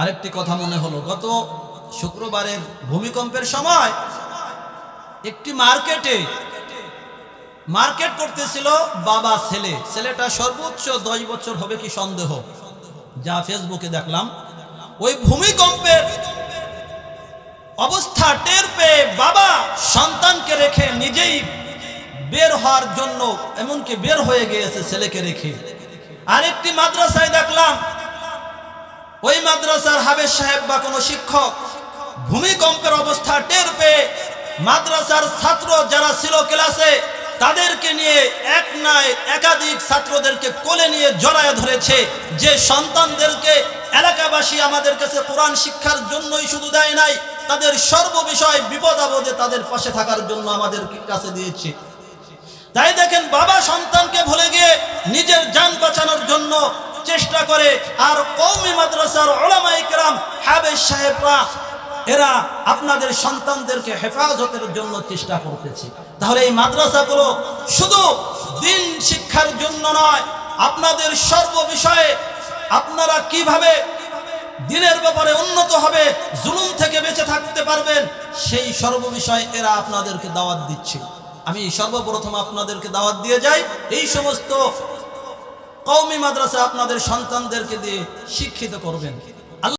আরেকটি কথা মনে হলো। গত শুক্রবারের ভূমিকম্পের সময় একটি মার্কেটে মার্কেট করতেছিল বাবা ছেলে। ছেলেটা সর্বোচ্চ দশ বছর হবে কি সন্দেহ। যা ফেসবুকে দেখলাম। ওই ভূমিকম্পের অবস্থা টের পেয়ে বাবা সন্তানকে রেখে নিজেই বের হওয়ার জন্য এমনকি বের হয়ে গিয়েছে ছেলেকে রেখে। আরেকটি মাদ্রাসায় দেখলাম ওই মাদ্রাসার হাবেজ সাহেব বা কোনো শিক্ষক ভূমিকম্পের অবস্থা টের পেয়ে মাদ্রাসার ছাত্র যারা ছিল ক্লাসে, তাদেরকে নিয়ে এক নয় একাধিক ছাত্রদেরকে কোলে নিয়ে জড়ায় ধরেছে। যে সন্তানদেরকে এলাকাবাসী আমাদের কাছে কোরআন শিক্ষার জন্যই শুধু দেয় নাই, তাদের সর্ববিষয় বিপদ আপদে তাদের পাশে থাকার জন্য আমাদের কাছে দিয়েছে। তাই দেখেন বাবা সন্তানকে ভুলে গিয়ে নিজের যান বাঁচানোর জন্য চেষ্টা করে। আর কৌমি মাদ্রাসার ওলামাই কেরাম হাবেজ সাহেবরা, এরা আপনাদের সন্তানদেরকে হেফাজতের জন্য চেষ্টা করতেছে। তাহলে এই মাদ্রাসাগুলো শুধু দিন শিক্ষার জন্য নয়, আপনাদের সর্ব বিষয়ে আপনারা কীভাবে দিনের ব্যাপারে উন্নত হবে, জুলুম থেকে বেঁচে থাকতে পারবেন, সেই সর্ববিষয়ে এরা আপনাদেরকে দাওয়াত দিচ্ছে। আমি সর্বপ্রথম আপনাদেরকে দাওয়াত দিয়ে যাই। এই সমস্ত কৌমি মাদ্রাসা আপনাদের সন্তানদেরকে দিয়ে শিক্ষিত করবেন।